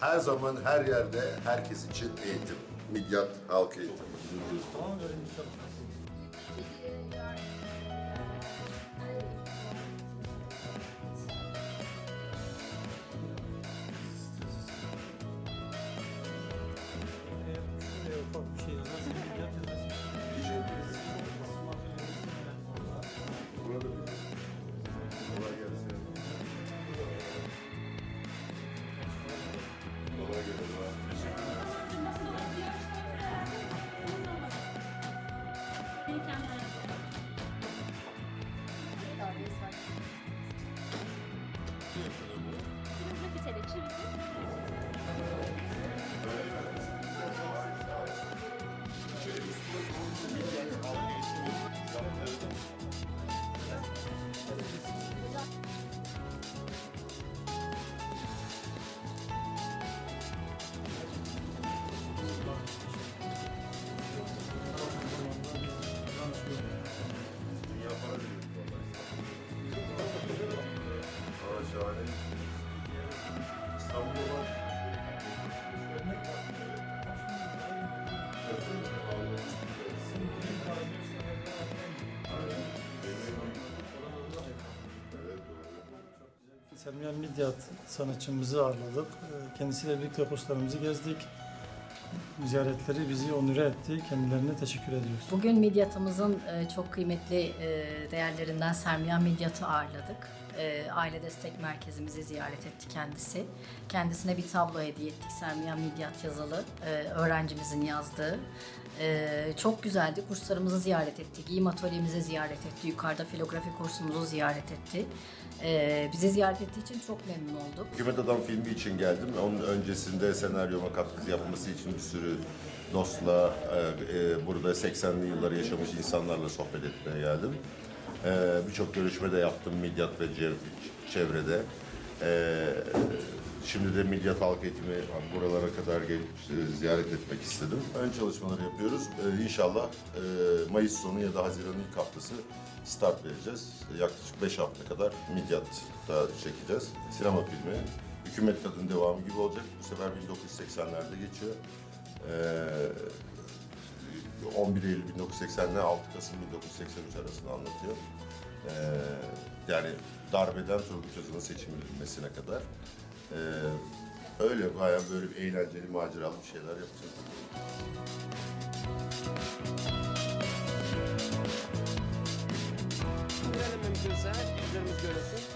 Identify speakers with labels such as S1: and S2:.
S1: Her zaman her yerde herkes için eğitim. Midyat halk eğitimi. Aa şahane. İstanbul'da var.
S2: Selmiye Midyat sanatçımızı ağırladık. Ee, Kendisiyle birlikte kurslarımızı gezdik. Ziyaretleri bizi onure etti. Kendilerine teşekkür ediyoruz.
S3: Bugün Midyat'ımızın e, çok kıymetli e, değerlerinden Sermiya Midyat'ı ağırladık. E, Aile Destek Merkezimizi ziyaret etti kendisi. Kendisine bir tablo hediye ettik. Sermiya Midyat yazılı. Öğrencimizin yazdığı. Çok güzeldi. Kurslarımızı ziyaret etti. Giyim atölyemizi ziyaret etti. Yukarıda filografi kursumuzu ziyaret etti. Bizi ziyaret ettiği için çok memnun olduk.
S1: Hükümet Adam filmi için geldim. Onun öncesinde senaryoma katkı yapması için bir sürü dostla, e, e, burada 80'li yılları yaşamış insanlarla sohbet etmeye geldim. E, Birçok görüşme de yaptım Midyat ve çevrede. E, şimdi de Midyat Halk Eğitimi buralara kadar gelip e, ziyaret etmek istedim. Ön çalışmaları yapıyoruz. E, inşallah e, Mayıs sonu ya da Haziran'ın ilk haftası start vereceğiz. Yaklaşık 5 hafta kadar Midyat'ta çekeceğiz. Sinema filmi. Hükümet Kadın devamı gibi olacak. Bu sefer 1980'lerde geçiyor. Ee, 11 Eylül 1980 ile 6 Kasım 1983 arasında anlatıyor. Ee, yani darbeden Turgut Özal'ın seçilmesine kadar. Ee, öyle bayağı böyle bir eğlenceli, maceralı bir şeyler yapacağız.
S4: Görelim mümkünse, yüzlerimiz görülsün.